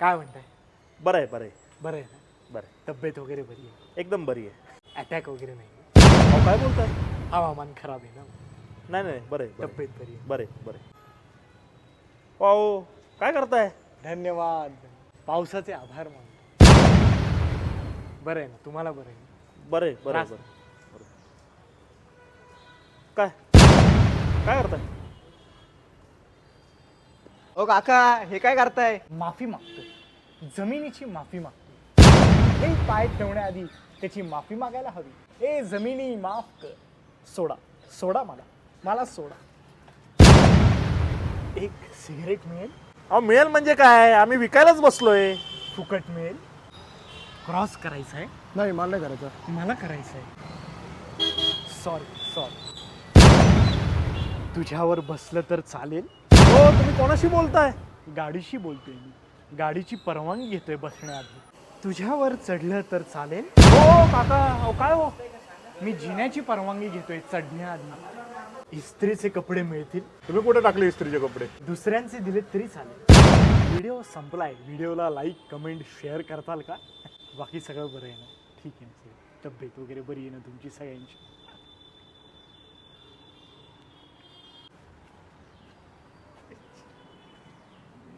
काय म्हणताय? बरं आहे बरं आहे. बरं आहे ना? बरं. तब्येत वगैरे बरी आहे? एकदम बरी आहे. अटॅक वगैरे नाही? अहो काय बोलताय? हवामान खराब आहे ना? नाही नाही बरं आहे बरं आहे. तब्येत बरी आहे. बरं आहे बरं आहे. अहो काय करताय? धन्यवाद. पावसाचे आभार मानतो. बरं आहे ना? तुम्हाला बरं आहे ना? बरं आहे बरं आहे, बरं आहे. बरं आहे. काय? काय करताय? ओ काका हे काय करताय? माफी मागतोय. जमिनीची माफी मागतोय. हे पाय ठेवण्याआधी त्याची माफी मागायला हवी. ए जमिनी माफ कर. सोडा. सोडा मला. मला सोडा. एक सिगरेट मिळेल? अहो मिळेल म्हणजे काय? आम्ही विकायलाच बसलोय. फुकट मिळेल? क्रॉस करायचा आहे? नाही मला नाही करायचं. मला करायचं आहे. सॉरी सॉरी तुझ्यावर बसलं तर चालेल. हो तुम्ही कोणाशी बोलताय? गाडीशी बोलतोय मी. गाडीची परवानगी घेतोय बसण्याआधी. तुझ्यावर चढलं तर चालेल? हो काका. अहो काय हो? मी जिण्याची परवानगी घेतोय चढण्याआधी. इस्त्रीचे कपडे मिळतील. तुम्ही कुठे टाकले इस्त्रीचे कपडे? दुसऱ्यांचे दिले तरी चालेल. व्हिडिओ संपलाय. व्हिडिओला लाईक कमेंट शेअर करताल का? बाकी सगळं बरं आहे ना? ठीक आहे. तब्येत वगैरे बरी आहे ना तुमची सगळ्यांची?